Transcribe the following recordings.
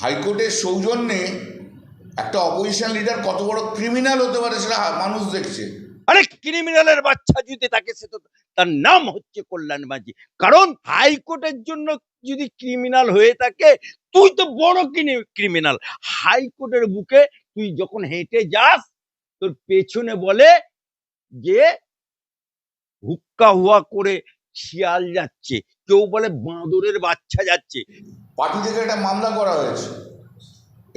হাইকোর্টের সৌজন্যে একটা অপোজিশন লিডার কত বড় ক্রিমিনাল হতে পারে সেটা মানুষ দেখছে। আরে ক্রিমিনালের বাচ্চা যদি তাকে সে তো তার নাম হচ্ছে কল্যাণ মাঝি। কারণ হাইকোর্টের জন্য যদি ক্রিমিনাল হয়ে থাকে, তুই তো বড় ক্রিমিনাল হাইকোর্টের বুকে তুই যখন হেঁটে যাস, তোর পেছনে বলে যে হুক্কা হুয়া করে শিয়াল যাচ্ছে। কেউ বলে বাঁদরের বাচ্চা যাচ্ছে। পার্টি থেকে একটা মামলা করা হয়েছে।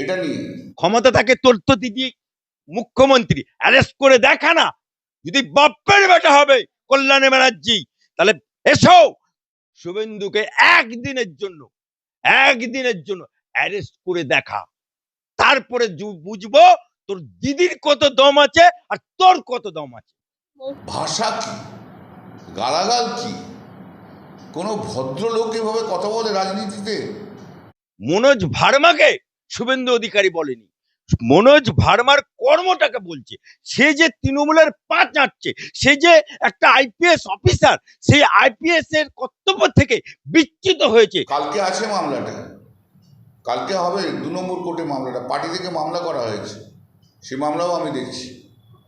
এটা নিয়ে। ক্ষমতা থাকে তোর তো দিদি মুখ্যমন্ত্রী। অ্যারেস্ট করে দেখা না। যদি বাপ্পের বেটা হবে কল্যাণ ব্যানার্জি তাহলে এসো শুভেন্দুকে একদিনের জন্য একদিনের জন্য অ্যারেস্ট করে দেখা। তারপরে বুঝব তোর দিদির কত দম আছে আর তোর কত দম আছে। ভাষা কি? গালাগাল কি? কোনো ভদ্রলোক এভাবে কথা বলে রাজনীতিতে? মনোজ ভার্মাকে শুভেন্দু অধিকারী বলেনি। মনোজ ভার্মার কর্মটাকে বলছে সে যে তৃণমূলের পা চাটছে সে যে একটা আইপিএস অফিসার সেই আইপিএস এর কর্তব্য থেকে বিচ্যুত হয়েছে। কালকে আছে মামলাটা। কালকে হবে দু নম্বর কোর্টে মামলাটা পার্টি থেকে মামলা করা হয়েছে। সে মামলাও আমি দেখছি।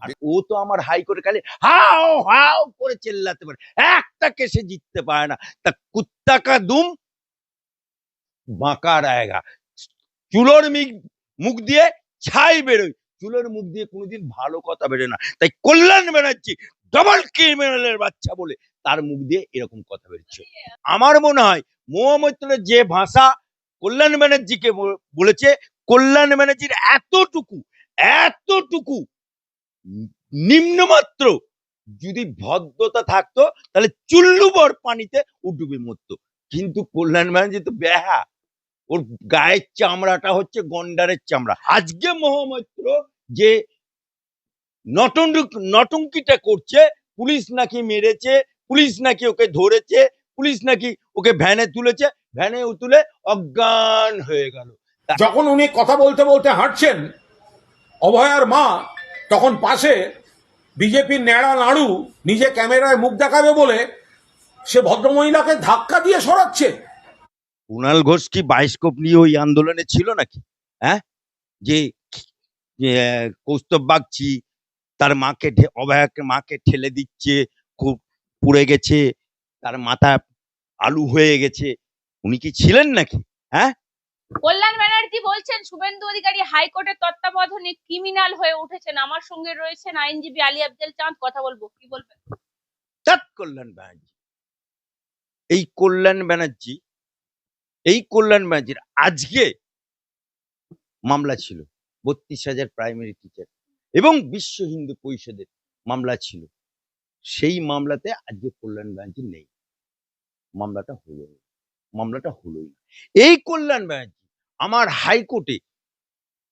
আর ও তো আমার হাইকোর্টে খালি হাও হাও করে চেল্লাতে পারে। একটা কেসে জিততে পারে না। তা কুত্তা কা দুম বাঁকা রায়গা। চুলোর মুখ দিয়ে ছাই বেরোয়। চুলোর মুখ দিয়ে কোনোদিন ভালো কথা বেরোয় না। তাই কল্যাণ ব্যানার্জি ডবল ক্রিমিনালের বাচ্চা বলে তার মুখ দিয়ে এরকম কথা বেরোচ্ছে। আমার মনে হয় মহামৈত্রের যে ভাষা কল্যাণ ব্যানার্জিকে বলেছে, কল্যাণ ব্যানার্জির এতটুকু এতটুকু নিম্নমাত্র যদি ভদ্রতা থাকতো, তাহলে চুল্লুবর পানিতে ও ডুবে মরতো। কিন্তু কল্যাণ ব্যানার্জি তো ব্যাহা ওর গায়ের চামড়াটা হচ্ছে গন্ডারের চামড়া। আজকে মহামৈত্র যে নটঙ্ক নটঙ্কিটা করছে, পুলিশ নাকি মেরেছে, পুলিশ নাকি ওকে ধরেছে, পুলিশ নাকি ওকে ভ্যানে তুলেছে, ভ্যানে তুলে অজ্ঞান হয়ে গেল। যখন উনি কথা বলতে বলতে হাঁটছেন, অভয়ার মা তখন পাশে বিজেপির ন্যাড়া নাড়ু নিজে ক্যামেরায় মুখ দেখাবে বলে সে ভদ্রমহিলাকে ধাক্কা দিয়ে সরাচ্ছে। কুণাল ঘোষ কি বায়োস্কোপ নিয়ে ওই আন্দোলনে ছিল নাকি? হ্যাঁ? যে কৌস্তব বাগচি তার মাকে অভয়াকে মাকে ঠেলে দিচ্ছে খুব পুড়ে গেছে তার মাথা আলু হয়ে গেছে। উনি কি ছিলেন নাকি? হ্যাঁ? কল্যাণ ব্যানার্জি বলছেন শুভেন্দু অধিকারী হাইকোর্টের তত্ত্বাবধানে ক্রিমিনাল হয়ে উঠেছেন। আমার সঙ্গে রয়েছেন আইনজীবী আলী আফজাল চাঁদ কথা বলব কি বলবেন? তাৎ কল্যাণ ব্যানার্জি। এই কল্যাণ ব্যানার্জি, এই কল্যাণ ব্যানার্জির আজকে মামলা ছিল। বত্রিশ হাজার প্রাইমারি টিচার এবং বিশ্ব হিন্দু পরিষদের মামলা ছিল। সেই মামলাতে আজকে কল্যাণ ব্যানার্জি নেই। মামলাটা হলো। মামলাটা হলোই না। এই কল্যাণ ব্যানার্জি আমার হাইকোর্টে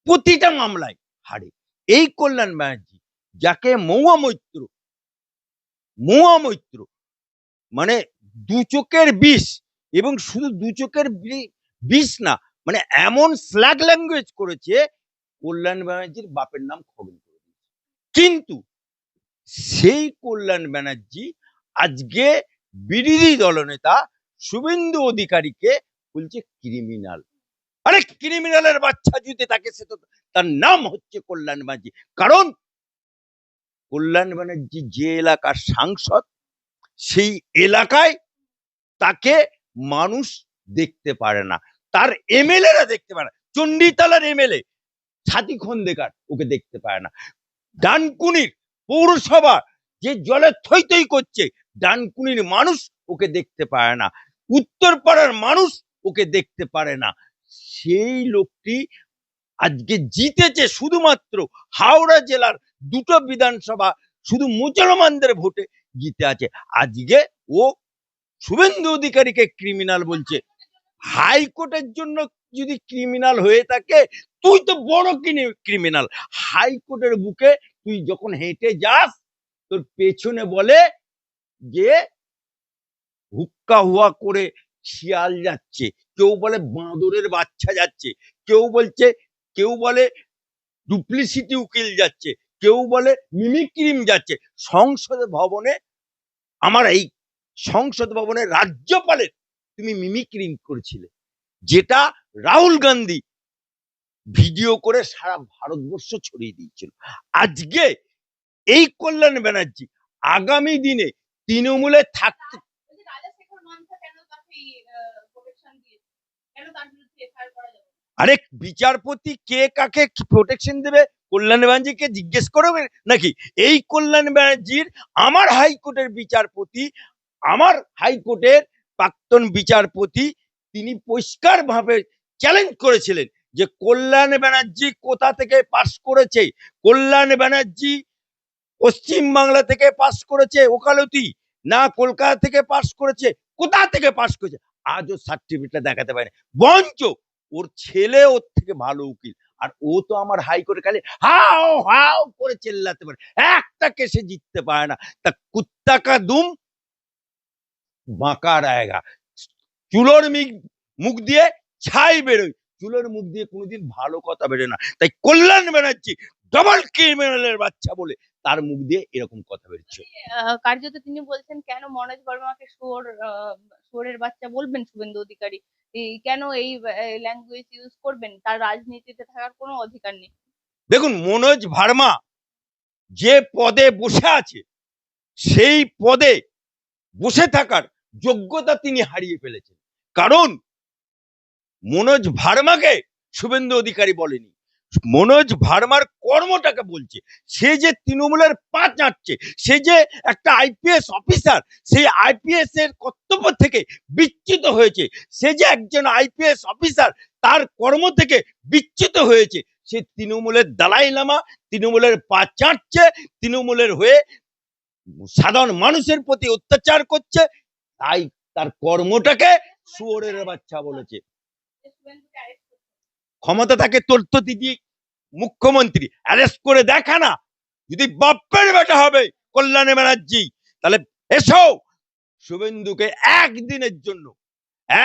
প্রতিটা মামলায় হারে। এই কল্যাণ ব্যানার্জি যাকে মৌয়া মৈত্র মৌয়া মৈত্র মানে দু চোখের বিষ এবং শুধু দু চোখের বিষ না মানে এমন স্ল্যাগ ল্যাঙ্গুয়েজ করেছে, কল্যাণ ব্যানার্জির বাপের নাম খগন করে কিন্তু সেই কল্যাণ ব্যানার্জি আজকে বিরোধী দলনেতা শুভেন্দু অধিকারীকে বলছে ক্রিমিনাল আরে ক্রিমিনালের বাচ্চা যদি তাকে সে তো, তার নাম হচ্ছে কল্যাণ ব্যানার্জি। কারণ কল্যাণ ব্যানার্জি যে এলাকার সাংসদ, সেই এলাকায় তাকে মানুষ দেখতে পারে না। তার এমএলএরা দেখতে পারে না। চণ্ডীতলার এমএলএ ছাতি খন্দেকার ওকে দেখতে পায় না। ডানকুনির পৌরসভা যে জলে থই করছে, ডানকুনির মানুষ ওকে দেখতে পায় না। উত্তরপাড়ার মানুষ ওকে দেখতে পারে না। সেই লোকটি আজকে জিতেছে শুধুমাত্র হাওড়া জেলার দুটো বিধানসভা, শুধু মুসলমানদের ভোটে জিতে আছে। আজকে ও শুভেন্দু অধিকারীকে ক্রিমিনাল বলছে। হাইকোর্টের জন্য যদি ক্রিমিনাল হয়ে থাকে, তুই তো বড় ক্রিমিনাল হাইকোর্টের বুকে তুই যখন হেঁটে যাস, তোর পেছনে বলে যে হুক্কা হুয়া করে শিয়াল যাচ্ছে। কেউ বলে বাঁদরের বাচ্চা যাচ্ছে। কেউ বলছে, কেউ বলে ডুপ্লিসিটি উকিল যাচ্ছে। কেউ বলে মিমিক্রিম যাচ্ছে। সংসদ ভবনে আমার এই সংসদ ভবনে রাজ্যপালের তুমি মিমিক্রিম করেছিলে যেটা রাহুল গান্ধী ভিডিও করে সারা ভারতবর্ষ ছড়িয়ে দিয়েছিল। আজকে এই কল্যাণ ব্যানার্জি আগামী দিনে তৃণমূলে থাকতে না? আরে বিচারপতি কে কাকে প্রোটেকশন দেবে? কল্যাণ ব্যানার্জিকে জিজ্ঞেস করবে নাকি? এই কল্যাণ ব্যানার্জির আমার হাইকোর্টের বিচারপতি আমার হাইকোর্টের প্রাক্তন বিচারপতি তিনি পরিষ্কার ভাবে চ্যালেঞ্জ করেছিলেন যে কল্যাণ ব্যানার্জি কোথা থেকে পাশ করেছে। কল্যাণ ব্যানার্জি পশ্চিম বাংলা থেকে পাশ করেছে ওকালতি না কলকাতা থেকে পাশ করেছে? কোথা থেকে পাশ করেছে? আজও সার্টিফিকেটটা দেখাতে পারে বঞ্চ ওর ছেলে ওর থেকে ভালো উকিল। আর ও তো আমার হাইকোর্টে খালি হাও হাও করে চেল্লাতে পারে। একটা কেসে জিততে পারে না। তা কুত্তা কা দুম বাঁকা রায়গা। চুলোর মুখ দিয়ে ছাই বেরোয়। চুলোর মুখ দিয়ে কোনোদিন ভালো কথা বেরোয় না। তাই কল্যাণ ব্যানার্জি ডবল ক্রিমিনালের বাচ্চা বলে তার মুখ দিয়ে এরকম কথা বেরোচ্ছে। কার্যত তিনি বলছেন কেন মনোজ বর্মাকে আহ, শুয়োরের বাচ্চা বলবেন শুভেন্দু অধিকারী? কেন এই ল্যাঙ্গুয়েজ ইউজ করবেন? তার রাজনীতিতে থাকার কোনো অধিকার নেই। দেখুন মনোজ ভার্মা যে পদে বসে আছে সেই পদে বসে থাকার যোগ্যতা তিনি হারিয়ে ফেলেছেন। কারণ মনোজ ভার্মাকে শুভেন্দু অধিকারী বলেনি। মনোজ ভার্মার কর্মটাকে বলছে। সে যে তৃণমূলের পা চাটছে সে যে একটা আইপিএস অফিসার, সেই আইপিএস এর কর্তব্য থেকে বিচ্যুত হয়েছে। সে যে একজন আইপিএস অফিসার, তার কর্ম থেকে বিচ্যুত হয়েছে। সে তৃণমূলের দালাই লামা, তৃণমূলের পা চাটছে তৃণমূলের হয়ে সাধারণ মানুষের প্রতি অত্যাচার করছে তাই তার কর্মটাকে শুয়োরের বাচ্চা বলেছে। ক্ষমতা থাকে তোর তো দিদি মুখ্যমন্ত্রী অ্যারেস্ট করে দেখা না। যদি বাপ্পের বেটা হবে কল্যাণ ব্যানার্জি, তাহলে এসো শুভেন্দুকে একদিনের জন্য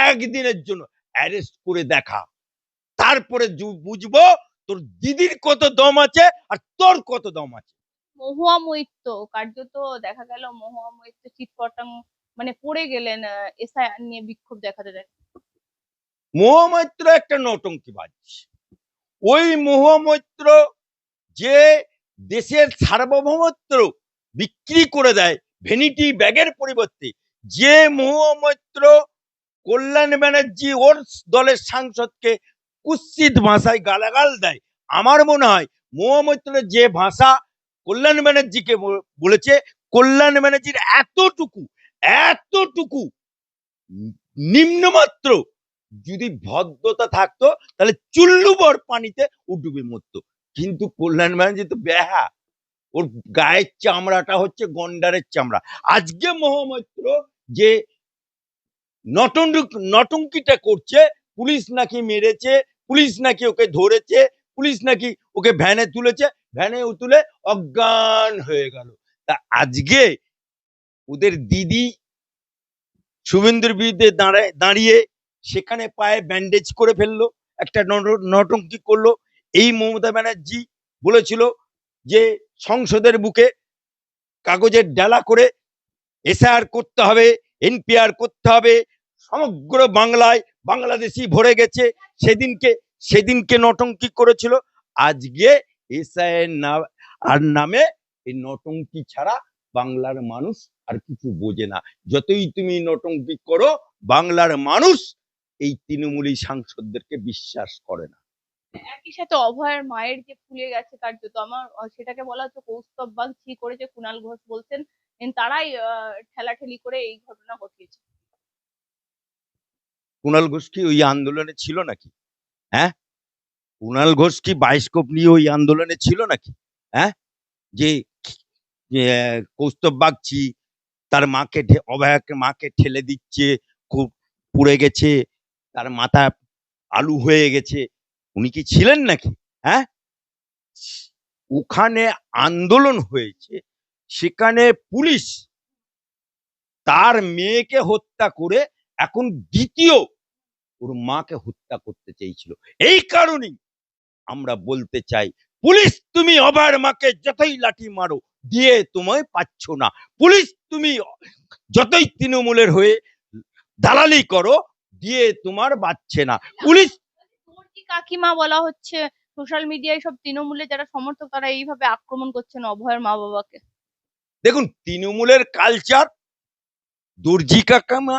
একদিনের জন্য অ্যারেস্ট করে দেখা। তারপরে বুঝব তোর দিদির কত দম আছে আর তোর কত দম আছে। মহুয়া মৈত্র কার্যত দেখা গেল মহুয়া মৈত্র চিটপটাং মানে পড়ে গেলেন এসআইআর নিয়ে বিক্ষোভ দেখাতে দেখ মোহামৈত্র একটা নটঙ্কিবাজ ওই মোহামৈত্র যে দেশের সার্বভৌমত্ব বিক্রি করে দেয় ভেনিটি ব্যাগের পরিবর্তে, যে মোহামৈত্র কল্যাণ ব্যানার্জি ওর দলের সাংসদকে কুৎসিত ভাষায় গালাগাল দেয়, আমার মনে হয় মোহামৈত্রের যে ভাষা কল্যাণ ব্যানার্জিকে বলেছে, কল্যাণ ব্যানার্জির এতটুকু এতটুকু নিম্নমাত্র যদি ভদ্রতা থাকতো, তাহলে চুল্লুবর পানিতে ও ডুবে মরতো। কিন্তু কল্যাণ ব্যানার্জি তো ব্যাহা ওর গায়ের চামড়াটা হচ্ছে গন্ডারের চামড়া। আজকে মহামৈত্র যে নটঙ্ক নটঙ্কিটা করছে, পুলিশ নাকি মেরেছে, পুলিশ নাকি ওকে ধরেছে, পুলিশ নাকি ওকে ভ্যানে তুলেছে ভ্যানে তুলে অজ্ঞান হয়ে গেল। তা আজকে ওদের দিদি শুভেন্দুর বিরুদ্ধে দাঁড়ায় দাঁড়িয়ে সেখানে পায়ে ব্যান্ডেজ করে ফেলল, একটা নট- নটঙ্কি করল। এই মমতা ব্যানার্জি বলেছিল যে, সংসদের বুকে কাগজের ডালা করে এসআর করতে হবে, এনপিআর করতে হবে। সমগ্র বাংলায় বাংলাদেশি ভরে গেছে। সেদিনকে সেদিনকে নটঙ্কি করেছিল। আজকে এসআইয়ের না, আর নামে এই নটঙ্কি ছাড়া বাংলার মানুষ আর কিছু বোঝে না। যতই তুমি নটঙ্কি করো বাংলার মানুষ এই তৃণমূলী সাংসদদেরকে বিশ্বাস করে না। একই সাথে অভয়ের মায়ের যে ফুলে গেছে কার্যত আমার সেটাকে বলা হচ্ছে কৌস্তব বাগ ছি করেছে কুণাল ঘোষ বলছেন তারাই ঠেলাঠেলি করে এই ঘটনা ঘটিয়েছে। কুণাল ঘোষ কি ওই আন্দোলনে ছিল নাকি? হ্যাঁ? কুণাল ঘোষ কি বাইস্কোপ নিয়ে ওই আন্দোলনে ছিল নাকি? হ্যাঁ? যে যে, কৌস্তব বাগচি, তার মাকে অভয়াকে, মাকে ঠেলে দিচ্ছে, খুব পুড়ে গেছে, তার মাথা আলু হয়ে গেছে। উনি কি ছিলেন নাকি? হ্যাঁ? ওখানে আন্দোলন হয়েছে, সেখানে পুলিশ তার মেয়েকে হত্যা করে এখন দ্বিতীয় ওর মাকে হত্যা করতে চেয়েছিল। এই কারণেই আমরা বলতে চাই, পুলিশ তুমি অভয়ের মাকে যতই লাঠি মারো দিয়ে তোমায় পাচ্ছ না। পুলিশ তুমি যতই তৃণমূলের হয়ে দালালি করো দিয়ে তোমার বাচ্চে না। পুলিশ কাকিমা বলা হচ্ছে? সোশ্যাল মিডিয়ায় সব তৃণমূলে যারা সমর্থক তারা এইভাবে আক্রমণ করছেন অভয়ের মা বাবাকে দেখুন তৃণমূলের কালচার দর্জি কাকামা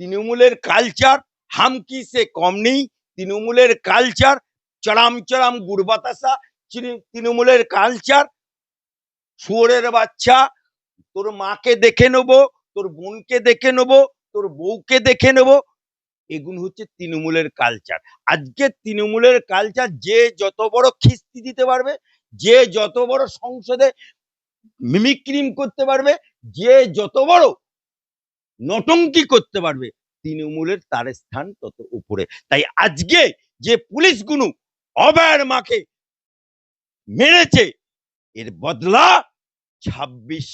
তৃণমূলের কালচার হামকি সে কম নেই। তৃণমূলের কালচার চড়াম চড়াম গুড় বাতাসা তৃণমূলের কালচার শুয়োরের বাচ্চা, তোর মাকে দেখে নেব, তোর বোনকে দেখে নেব, তোর বউকে দেখে নেব। এগুলো হচ্ছে তৃণমূলের কালচার আজকে তৃণমূলের কালচার যে যত বড় খিস্তি দিতে পারবে, যে যত বড় সংসদে মিমিক্রিম করতে পারবে, যে যত বড় নটঙ্কি করতে পারবে, তৃণমূলের তার স্থান তত উপরে। তাই আজকে যে পুলিশগুলো অভয়ের মাকে মেরেছে, এর বদলা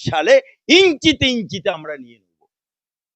সালে ইঞ্চিতে ইঞ্চিতে আমরা নিয়ে